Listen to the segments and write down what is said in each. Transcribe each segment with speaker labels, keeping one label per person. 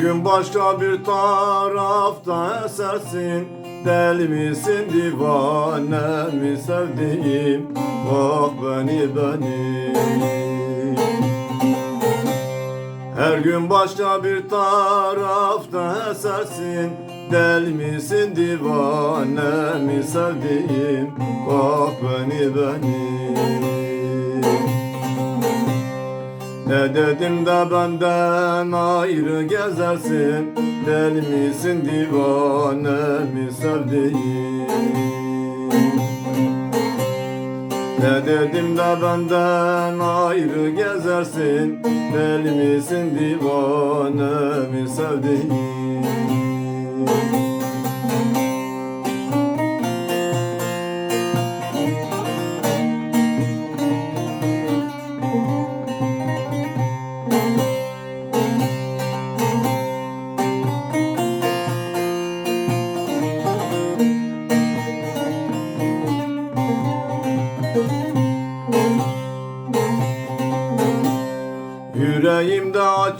Speaker 1: gün başka bir tarafta esersin. Deli misin divane mi sevdiğim? Bak beni beni. Her gün başka bir tarafta esersin. Deli misin divane mi sevdiğim? Bak beni beni ne dedim de benden ayrı gezersin? Deli misin divane mi sevdiğim Ne dedim de benden ayrı gezersin? Deli misin divane mi sevdiğim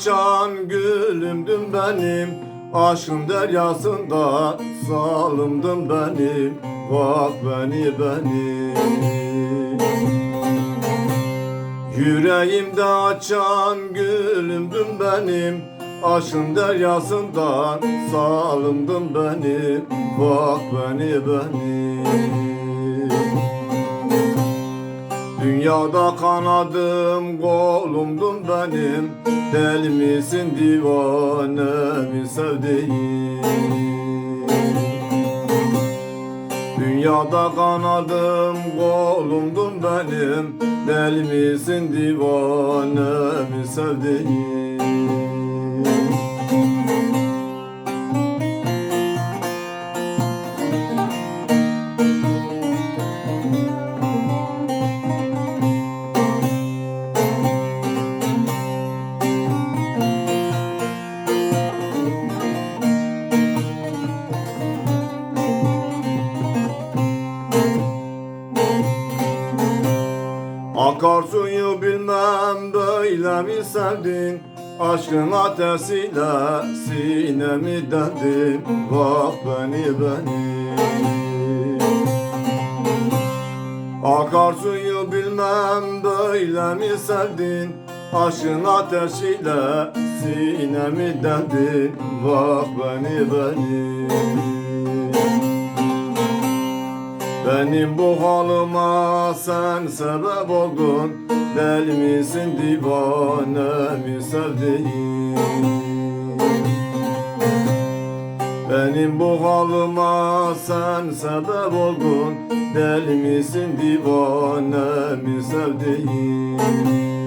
Speaker 1: açan gülümdün benim Aşkın deryasında salımdın benim. Bak beni beni. Yüreğimde açan gülümdün benim Aşkın deryasından salımdın benim. Bak beni beni Dünyada kanadım kolumdun benim. Deli misin divane mi sevdiğim? Dünyada kanadım kolumdun benim. Deli misin divane mi sevdiğim Akarsuyu bilmem böyle mi sevdin Aşkın ateşiyle sinemi dendin Bak beni beni. Akarsuyu bilmem böyle mi sevdin Aşkın ateşiyle sinemi dendin Bak beni beni benim bu halıma sen sebep oldun. Deli misin divane mi sevdiğim Benim bu halıma sen sebep oldun. Deli misin divane mi sevdiğim